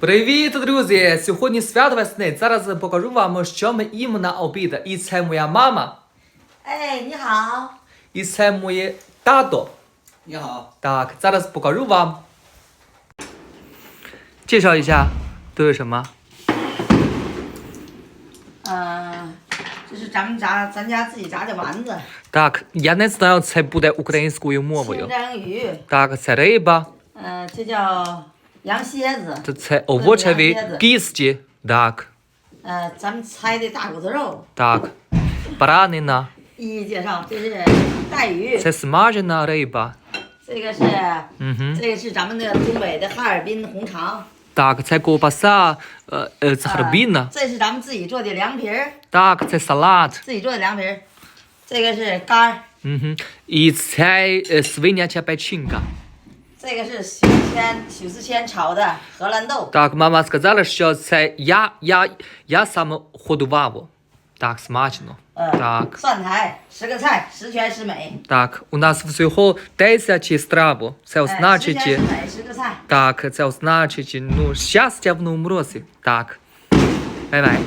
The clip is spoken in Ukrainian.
Привіт, друзі! Сьогодні свято весни. Зараз покажу вам, що ми їмо на обід. І це моя мама, 哎，你好， і це моє тато. 你好， Так, зараз покажу вам. 介绍一下都有什么？嗯、这是咱们炸咱家自己炸的丸子， Так, я не знаю, це буде українською 清 мовою. 蒸鱼， Так, це риба, 嗯、这叫 羊蝎子， це, це овочеві кісті. Так, 呃，咱们拆的大骨头肉。 так. Баранина. 一一介绍，这是带鱼， Це смажена риба. 这个是， Угу. 这个是咱们的东北的哈尔滨红肠， Так, це ковбаса е, е, з 啊 харбіна. 这是咱们自己做的凉皮儿， Так, це салат. 自己做的凉皮儿，这个是肝儿， Угу. І це е, свиняча печінка. 这个是许四千许四千炒的荷兰豆， Так, мама сказала, що це я, я, я сам годував. Так, смачно. 嗯、 Так. 蒜苔十个菜，十全十美。 Так, у нас всього 10 страв. Це 哎十 означить, 全十美，十个菜。 так, це означить, ну, щастя в новому році. Так. Бай-бай. 拜拜。